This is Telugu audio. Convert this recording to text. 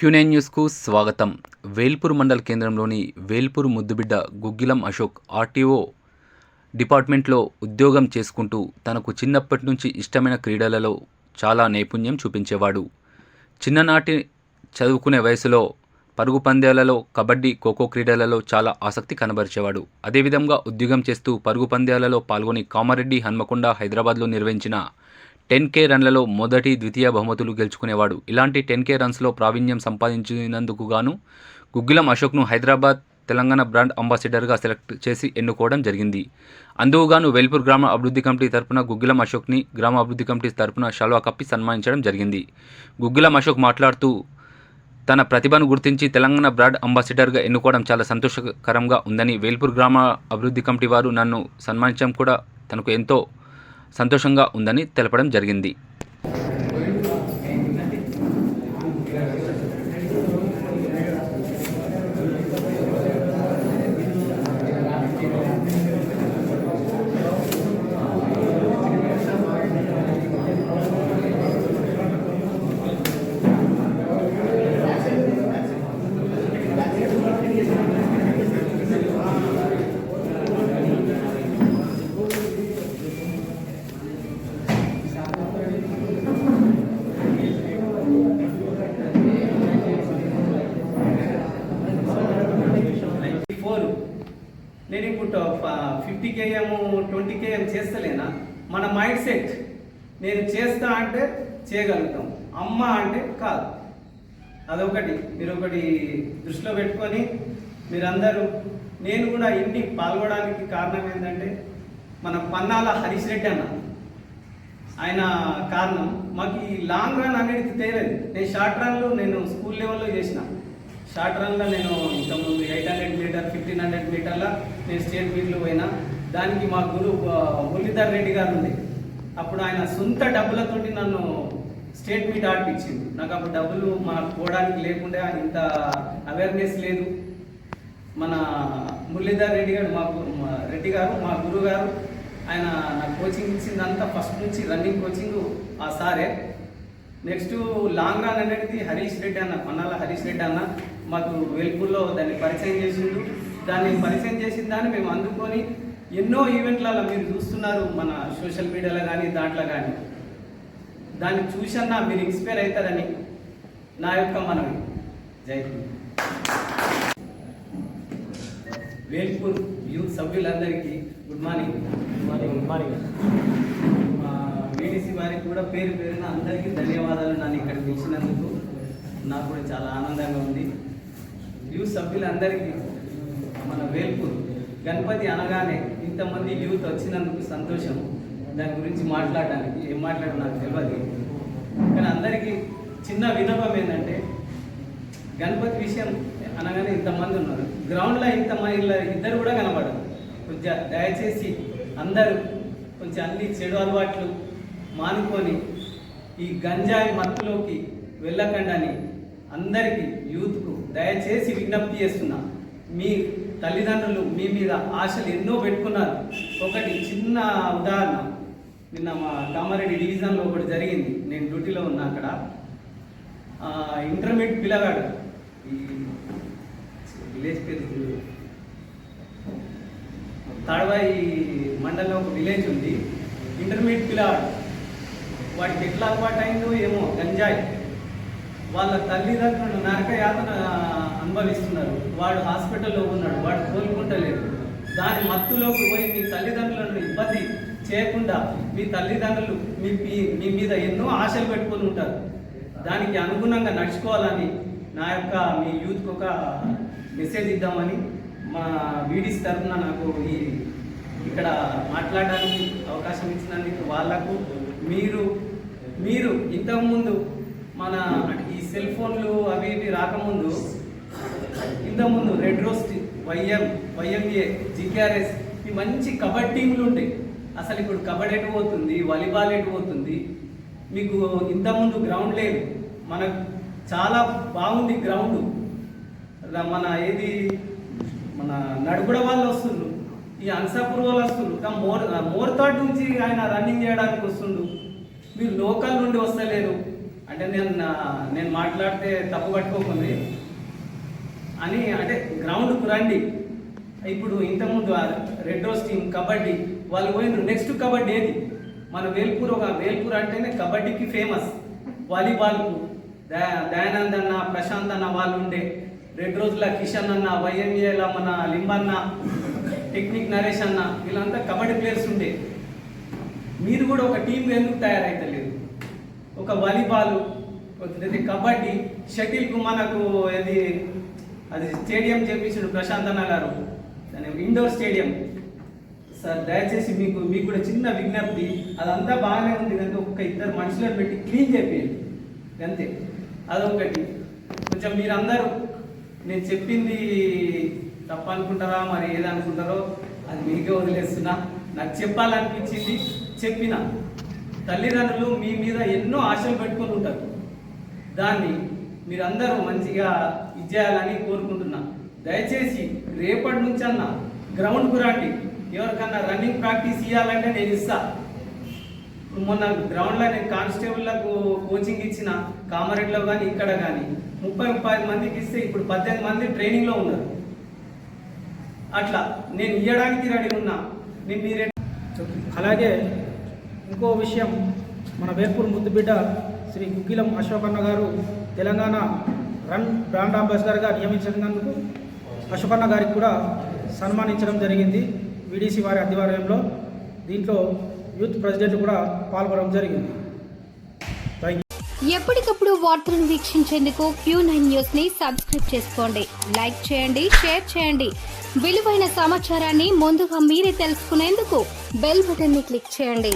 క్యూనైన్ న్యూస్కు స్వాగతం. వేల్పూర్ మండల కేంద్రంలోని వేల్పూర్ ముద్దుబిడ్డ గుగ్గిలం అశోక్ ఆర్టీఓ డిపార్ట్మెంట్లో ఉద్యోగం చేసుకుంటూ తనకు చిన్నప్పటి నుంచి ఇష్టమైన క్రీడలలో చాలా నైపుణ్యం చూపించేవాడు. చిన్ననాటి చదువుకునే వయసులో పరుగు పందేలలో కబడ్డీ ఖోఖో క్రీడలలో చాలా ఆసక్తి కనబరిచేవాడు. అదేవిధంగా ఉద్యోగం చేస్తూ పరుగు పందాలలో పాల్గొని కామారెడ్డి హన్మకొండ హైదరాబాద్లో నిర్వహించిన టెన్ కే రన్లలో మొదటి ద్వితీయ బహుమతులు గెలుచుకునేవాడు. ఇలాంటి టెన్ కే రన్స్లో ప్రావీణ్యం సంపాదించినందుకు గాను గుగ్గిలం అశోక్ను హైదరాబాద్ తెలంగాణ బ్రాండ్ అంబాసిడర్గా సెలెక్ట్ చేసి ఎన్నుకోవడం జరిగింది. అందుకుగాను వేల్పూర్ గ్రామ అభివృద్ధి కమిటీ తరపున గుగ్గిలం అశోక్ని గ్రామ అభివృద్ధి కమిటీ తరపున షాల్వా కప్పి సన్మానించడం జరిగింది. గుగ్గిలం అశోక్ మాట్లాడుతూ తన ప్రతిభను గుర్తించి తెలంగాణ బ్రాడ్ అంబాసిడర్గా ఎన్నుకోవడం చాలా సంతోషకరంగా ఉందని వేల్పూర్ గ్రామ అభివృద్ధి కమిటీ వారు నన్ను సన్మానించడం కూడా తనకు ఎంతో సంతోషంగా ఉందని తెలపడం జరిగింది. నేను ఇప్పుడు ఫిఫ్టీ కేఎం ట్వంటీ కేఎం చేస్తలేనా? మన మైండ్ సెట్. నేను చేస్తా అంటే చేయగలుగుతాం. అమ్మ అంటే కాదు. అదొకటి. మీరు ఒకటి దృష్టిలో పెట్టుకొని మీరందరూ నేను కూడా ఇంటికి పాల్గొనడానికి కారణం ఏంటంటే మన పన్నాల హరీష్ రెడ్డి అన్న. ఆయన కారణం. మాకు ఈ లాంగ్ రన్ అనేది తెలియదు నేను షార్ట్ రన్లో నేను స్కూల్ లెవెల్లో చేసిన. షార్ట్ రన్లో నేను ఇంతకుముందు eight hundred metre fifteen hundred మీటర్ల నేను స్టేట్ మీట్లు పోయినా. దానికి మా గురువు మురళీధర్ రెడ్డి గారు ఉంది అప్పుడు ఆయన సొంత డబ్బులతోటి నన్ను స్టేట్ మీట్ ఆడిపించింది నాకు అప్పుడు డబ్బులు మనకు పోవడానికి లేకుండా ఇంత అవేర్నెస్ లేదు. మన మురళీధర్ రెడ్డి గారు మా మా రెడ్డి గారు మా గురువు గారు ఆయన నాకు కోచింగ్ ఇచ్చిందంతా ఫస్ట్ నుంచి రన్నింగ్ కోచింగ్ ఆ సారే. నెక్స్ట్ లాంగ్ రన్ అనేది హరీష్ రెడ్డి అన్న పన్నాల హరీష్ రెడ్డి అన్న. మాకు వెల్పూర్లో దాన్ని పరిచయం చేసిండు. దాన్ని పరిచయం చేసిన దాన్ని మేము అందుకొని ఎన్నో ఈవెంట్లలో మీరు చూస్తున్నారు మన సోషల్ మీడియాలో కానీ దాంట్లో కానీ. దాన్ని చూసన్నా మీరు ఇన్స్పైర్ అవుతారని నా యొక్క మనవి. జై హింద్. వేల్పూర్ యూత్ సభ్యులందరికీ గుడ్ మార్నింగ్. గుడ్ మార్నింగ్ మా వీడిసి వారికి కూడా పేరు పేరున అందరికీ ధన్యవాదాలు నన్ను ఇక్కడ పిలిచినందుకు. నాకు కూడా చాలా ఆనందంగా ఉంది. యూత్ సభ్యులందరికీ మన వేల్పూర్ గణపతి అనగానే ఇంతమంది యూత్ వచ్చినందుకు సంతోషం. దాని గురించి మాట్లాడడానికి ఏం మాట్లాడడం నాకు తెలియదు కానీ అందరికీ చిన్న వినోదం ఏంటంటే గణపతి విషయం అనగానే ఇంతమంది ఉన్నారు. గ్రౌండ్లో ఇంతమంది ఇలా ఇద్దరు కూడా కనబడరు. కొంచెం దయచేసి అందరూ కొంచెం అన్ని చెడు అలవాట్లు మానుకొని ఈ గంజాయి మత్తులోకి వెళ్ళకండి అని అందరికీ యూత్కు దయచేసి విజ్ఞప్తి చేస్తున్నా. మీ తల్లిదండ్రులు మీ మీద ఆశలు ఎన్నో పెట్టుకున్నారు. ఒకటి చిన్న ఉదాహరణ. నిన్న మా కామారెడ్డి డివిజన్లో ఒకటి జరిగింది. నేను డ్యూటీలో ఉన్నా అక్కడ. ఇంటర్మీడియట్ పిల్లగాడు. ఈ విలేజ్ పేరు తాడవాయి మండలంలో ఒక విలేజ్ ఉంది. ఇంటర్మీడియట్ పిల్లగాడు. వాడికి ఎట్లా అలవాటు అయిందో ఏమో గంజాయి. వాళ్ళ తల్లిదండ్రులు నరక యాతన అనుభవిస్తున్నారు. వాడు హాస్పిటల్లో ఉన్నాడు వాడు కోలుకుంటలేదు. దాని మత్తులోకి పోయి మీ తల్లిదండ్రులను ఇబ్బంది చేయకుండా మీ తల్లిదండ్రులు మీ మీ- మీద ఎన్నో ఆశలు పెట్టుకొని ఉంటారు. దానికి అనుగుణంగా నడుచుకోవాలని నా యొక్క మీ యూత్కి ఒక మెసేజ్ ఇద్దామని మా వీడిస్ తరఫున నాకు ఈ ఇక్కడ మాట్లాడడానికి అవకాశం ఇచ్చినందుకు వాళ్ళకు మీరు మీరు ఇంతకుముందు మన సెల్ ఫోన్లు అవి ఇవి రాకముందు ఇంతకుముందు red roast YM YMA GKRS ఈ మంచి కబడ్డీ టీంలు ఉంటాయి అసలు ఇప్పుడు కబడ్డీ ఎటు పోతుంది వాలీబాల్ ఎటు పోతుంది మీకు ఇంతకుముందు గ్రౌండ్ లేదు. మనకు చాలా బాగుంది గ్రౌండ్ మన ఏది మన నడుగుడ వాళ్ళు వస్తుండ్రు ఈ అన్సాపూర్ వాళ్ళు వస్తుండ్రు. మోర్ మోర్తాడ్ నుంచి ఆయన రన్నింగ్ చేయడానికి వస్తుండు మీరు లోకల్ నుండి వస్తలేరు. అంటే నేను నేను మాట్లాడితే తప్పు పట్టుకోకుంది అని అంటే గ్రౌండ్కు రండి. ఇప్పుడు ఇంతకుముందు రెడ్ రోజ్ టీం కబడ్డీ వాళ్ళు పోయినారు. నెక్స్ట్ కబడ్డీ ఏది? మన వేల్పూర్ ఒక వేల్పూర్ అంటేనే కబడ్డీకి ఫేమస్ వాలీబాల్కు దయానంద్ అన్న ప్రశాంత్ అన్న వాళ్ళు ఉండే. రెడ్ రోజుల కిషన్ అన్న వైఎంఏల మన లింబన్న టెక్నిక్ నరేష్ అన్న వీళ్ళంతా కబడ్డీ ప్లేయర్స్ ఉండే. మీరు కూడా ఒక టీం ఎందుకు తయారైతలేదు? ఒక వాలీబాల్ కబడ్డీ షటిల్కు మనకు ఇది అది స్టేడియం చేపించాడు ప్రశాంత్ అన్న గారు. దాని ఇండోర్ స్టేడియం. సార్ దయచేసి మీకు మీకు కూడా చిన్న విజ్ఞప్తి. అదంతా బాగానే ఉంది కనుక ఒక ఇద్దరు మనుషులను పెట్టి క్లీన్ చేయండి అంతే. అదొకటి కొంచెం మీరందరూ నేను చెప్పింది తప్పనుకుంటారా మరి ఏదనుకుంటారో అది మీకే వదిలేస్తున్నా. నాకు చెప్పాలనిపించింది చెప్పిన. తల్లిదండ్రులు మీ మీద ఎన్నో ఆశలు పెట్టుకొని ఉంటారు. దాన్ని మీరందరూ మంచిగా ఇచ్చేయాలని కోరుకుంటున్నా. దయచేసి రేపటి నుంచి అన్న గ్రౌండ్కు రండి. ఎవరికన్నా రన్నింగ్ ప్రాక్టీస్ ఇవ్వాలంటే నేను ఇస్తా. ఇప్పుడు మొన్న గ్రౌండ్లో నేను కానిస్టేబుల్లకు కోచింగ్ ఇచ్చిన కామారెడ్డిలో కానీ ఇక్కడ కానీ ముప్పై ముప్పై ఐదు మందికి ఇస్తే ఇప్పుడు పద్దెనిమిది మంది ట్రైనింగ్లో ఉన్నారు. అట్లా నేను ఇవ్వడానికి రెడీ ఉన్నా. నేను మీరే అలాగే ఇంకో విషయం. మన వేర్పూర్ ముద్దుబిడ్డ శ్రీ గుగ్గిలం అశోకన్న గారు తెలంగాణ రన్ బ్రాండ్ అంబాసిడర్గా నియమించినందుకు అశోకన్న గారికి కూడా సన్మానించడం జరిగింది. విడిసి వారి ఆధ్వర్యంలో దీంట్లో యూత్ ప్రెసిడెంట్ కూడా పాల్గొనడం జరిగింది. ఎప్పటికప్పుడు వార్తలను వీక్షించేందుకు క్యూ నైన్ న్యూస్ని సబ్స్క్రైబ్ చేసుకోండి. లైక్ చేయండి షేర్ చేయండి. విలువైన సమాచారాన్ని ముందుగా మీరే తెలుసుకునేందుకు బెల్ బటన్ని క్లిక్ చేయండి.